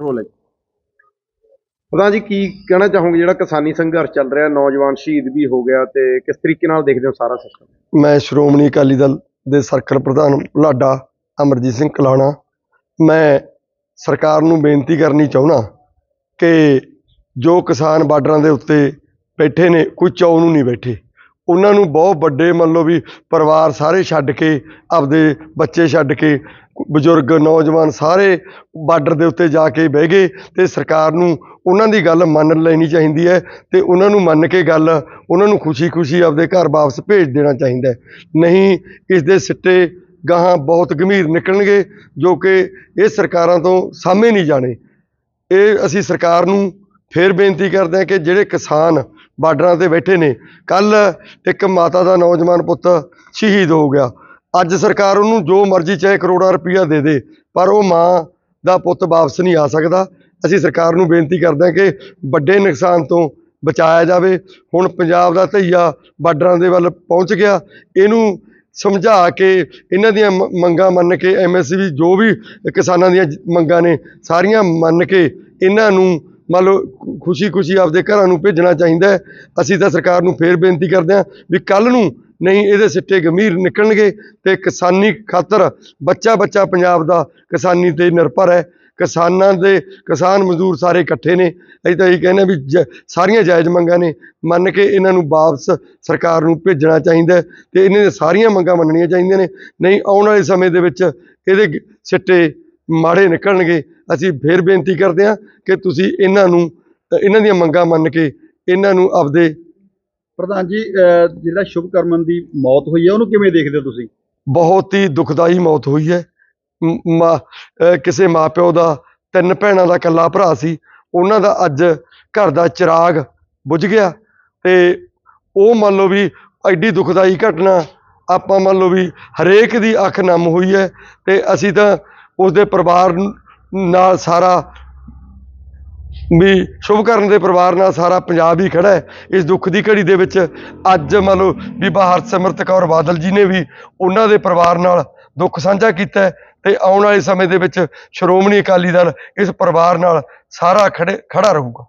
Role ਹੈ। ਪ੍ਰਧਾਨ ਜੀ ਕੀ ਕਹਿਣਾ ਚਾਹੋਗੇ ਜਿਹੜਾ ਕਿਸਾਨੀ ਸੰਘਰਸ਼ ਚੱਲ ਰਿਹਾ? ਨੌਜਵਾਨ ਸ਼ਹੀਦ ਵੀ ਹੋ ਗਿਆ ਤੇ ਕਿਸ ਤਰੀਕੇ ਨਾਲ ਦੇਖਦੇ ਹੋ ਸਾਰਾ ਸਿਸਟਮ? ਮੈਂ ਸ਼੍ਰੋਮਣੀ ਅਕਾਲੀ ਦਲ ਦੇ ਸਰਕਲ ਪ੍ਰਧਾਨ ਬੁਲਾਡਾ ਅਮਰਜੀਤ ਸਿੰਘ ਕਲਾਣਾ। ਮੈਂ ਸਰਕਾਰ ਨੂੰ ਬੇਨਤੀ ਕਰਨੀ ਚਾਹੁੰਦਾ ਕਿ ਜੋ ਕਿਸਾਨ ਬਾਰਡਰਾਂ ਦੇ ਉੱਤੇ ਬੈਠੇ ਨੇ ਕੋਈ ਚੌ ਨੂੰ ਨਹੀਂ ਬੈਠੇ। ਉਹਨਾਂ ਨੂੰ ਬਹੁਤ ਵੱਡੇ ਮੰਨ ਲਓ ਵੀ ਪਰਿਵਾਰ ਸਾਰੇ ਛੱਡ ਕੇ, ਆਪਦੇ ਬੱਚੇ ਛੱਡ ਕੇ, ਬਜ਼ੁਰਗ, ਨੌਜਵਾਨ ਸਾਰੇ ਬਾਰਡਰ ਦੇ ਉੱਤੇ ਜਾ ਕੇ ਬਹਿ ਗਏ ਅਤੇ ਸਰਕਾਰ ਨੂੰ ਉਹਨਾਂ ਦੀ ਗੱਲ ਮੰਨ ਲੈਣੀ ਚਾਹੀਦੀ ਹੈ ਅਤੇ ਉਹਨਾਂ ਨੂੰ ਮੰਨ ਕੇ ਗੱਲ, ਉਹਨਾਂ ਨੂੰ ਖੁਸ਼ੀ-ਖੁਸ਼ੀ ਆਪਦੇ ਘਰ ਵਾਪਸ ਭੇਜ ਦੇਣਾ ਚਾਹੀਦਾ ਨਹੀਂ, ਇਸ ਦੇ ਸਿੱਟੇ ਗਾਹਾਂ ਬਹੁਤ ਗੰਭੀਰ ਨਿਕਲਣਗੇ ਜੋ ਕਿ ਇਹ ਸਰਕਾਰਾਂ ਤੋਂ ਸਾਹਮਣੇ ਨਹੀਂ ਜਾਣੇ। ਇਹ ਅਸੀਂ ਸਰਕਾਰ ਨੂੰ ਫੇਰ ਬੇਨਤੀ ਕਰਦੇ ਹਾਂ ਕਿ ਜਿਹੜੇ ਕਿਸਾਨ ਬਾਰਡਰਾਂ ਤੇ ਬੈਠੇ ਨੇ। ਕੱਲ ਇੱਕ ਮਾਤਾ ਦਾ ਨੌਜਵਾਨ ਪੁੱਤ ਸ਼ਹੀਦ ਹੋ ਗਿਆ। ਅੱਜ ਸਰਕਾਰ ਉਹਨੂੰ ਜੋ ਮਰਜ਼ੀ ਚਾਹੇ ਕਰੋੜਾਂ ਰੁਪਈਆ ਦੇ ਦੇ, ਪਰ ਉਹ ਮਾਂ ਦਾ ਪੁੱਤ ਵਾਪਸ ਨਹੀਂ ਆ ਸਕਦਾ। ਅਸੀਂ ਸਰਕਾਰ ਨੂੰ ਬੇਨਤੀ ਕਰਦੇ ਹਾਂ ਕਿ ਵੱਡੇ ਨੁਕਸਾਨ ਤੋਂ ਬਚਾਇਆ ਜਾਵੇ। ਹੁਣ ਪੰਜਾਬ ਦਾ ਧਈਆ ਬਾਰਡਰਾਂ ਦੇ ਵੱਲ ਪਹੁੰਚ ਗਿਆ। ਇਹਨੂੰ ਸਮਝਾ ਕੇ ਇਹਨਾਂ ਦੀਆਂ ਮ- ਮੰਗਾਂ ਮੰਨ ਕੇ ਐਮਐਸਪੀ ਜੋ ਵੀ ਕਿਸਾਨਾਂ ਦੀਆਂ ਮੰਗਾਂ ਨੇ, ਸਾਰੀਆਂ ਮੰਨ ਕੇ ਇਹਨਾਂ ਨੂੰ ਮੰਨ ਲਓ ਖੁਸ਼ੀ-ਖੁਸ਼ੀ ਆਪਦੇ ਘਰਾਂ ਨੂੰ ਭੇਜਣਾ ਚਾਹੀਦਾ ਅਸੀਂ ਤਾਂ ਸਰਕਾਰ ਨੂੰ ਫੇਰ ਬੇਨਤੀ ਕਰਦੇ ਹਾਂ ਵੀ ਕੱਲ ਨੂੰ ਨਹੀਂ, ਇਹਦੇ ਸਿੱਟੇ ਗੰਭੀਰ ਨਿਕਲਣਗੇ ਤੇ ਕਿਸਾਨੀ ਖਾਤਰ ਬੱਚਾ ਬੱਚਾ ਪੰਜਾਬ ਦਾ ਕਿਸਾਨੀ ਤੇ ਨਿਰਭਰ ਹੈ। ਕਿਸਾਨਾਂ ਦੇ, ਕਿਸਾਨ ਮਜ਼ਦੂਰ ਸਾਰੇ ਇਕੱਠੇ ਨੇ। ਅਸੀਂ ਤਾਂ ਇਹ ਕਹਿੰਦੇ ਹਾਂ ਵੀ ਜ- ਸਾਰੀਆਂ ਜਾਇਜ਼ ਮੰਗਾਂ ਨੇ। ਮੰਨ ਕੇ ਇਹਨਾਂ ਨੂੰ ਵਾਪਸ ਸਰਕਾਰ ਨੂੰ ਭੇਜਣਾ ਚਾਹੀਦਾ ਹੈ ਤੇ ਇਹਨਾਂ ਦੀਆਂ ਸਾਰੀਆਂ ਮੰਗਾਂ ਮੰਨਣੀਆਂ ਚਾਹੀਦੀਆਂ ਨੇ। ਨਹੀਂ, ਆਉਣ ਵਾਲੇ ਸਮੇਂ ਦੇ ਵਿੱਚ ਇਹਦੇ ਸਿੱਟੇ ਮਾੜੇ ਨਿਕਲਣਗੇ ਅਸੀਂ ਫੇਰ ਬੇਨਤੀ ਕਰਦੇ ਹਾਂ ਕਿ ਤੁਸੀਂ ਇਹਨਾਂ ਨੂੰ ਇਹਨਾਂ ਦੀਆਂ ਮੰਗਾਂ ਮੰਨ ਕੇ ਇਹਨਾਂ ਨੂੰ ਆਪਦੇ ਪ੍ਰਧਾਨ ਜੀ ਜਿਹੜਾ ਸ਼ੁਭਕਰਮਨ ਦੀ ਮੌਤ ਹੋਈ ਹੈ ਉਹਨੂੰ ਕਿਵੇਂ ਦੇਖਦੇ ਹੋ ਤੁਸੀਂ? ਬਹੁਤ ਹੀ ਦੁਖਦਾਈ ਮੌਤ ਹੋਈ ਹੈ। ਕਿਸੇ ਮਾਪਿਓ ਦਾ ਤਿੰਨ ਭੈਣਾਂ ਦਾ ਇਕੱਲਾ ਭਰਾ ਸੀ। ਉਹਨਾਂ ਦਾ ਅੱਜ ਘਰ ਦਾ ਚਿਰਾਗ ਬੁਝ ਗਿਆ ਤੇ ਉਹ ਮੰਨ ਲਓ ਵੀ ਐਡੀ ਦੁਖਦਾਈ ਘਟਨਾ ਆਪਾਂ ਮੰਨ ਲਓ ਵੀ ਹਰੇਕ ਦੀ ਅੱਖ ਨਮ ਹੋਈ ਹੈ ਤੇ ਅਸੀਂ ਤਾਂ ਉਸਦੇ ਪਰਿਵਾਰ ਨਾਲ ਸਾਰਾ ਵੀ ਸ਼ੁਭਕਰਨ ਦੇ ਪਰਿਵਾਰ ਨਾਲ ਸਾਰਾ ਪੰਜਾਬ ਹੀ ਖੜਾ ਹੈ। ਇਸ ਦੁੱਖ ਦੀ ਘੜੀ ਦੇ ਵਿੱਚ ਅੱਜ ਮੰਨ ਲਓ ਬੀਬਾ ਹਰਸਿਮਰਤ ਕੌਰ ਬਾਦਲ ਜੀ ਨੇ ਵੀ ਉਹਨਾਂ ਦੇ ਪਰਿਵਾਰ ਨਾਲ ਦੁੱਖ ਸਾਂਝਾ ਕੀਤਾ ਹੈ ਤੇ ਆਉਣ ਵਾਲੇ ਸਮੇਂ ਦੇ ਵਿੱਚ ਸ਼੍ਰੋਮਣੀ ਅਕਾਲੀ ਦਲ ਇਸ ਪਰਿਵਾਰ ਨਾਲ ਸਾਰਾ ਖੜੇ ਖੜਾ ਰਹੂਗਾ।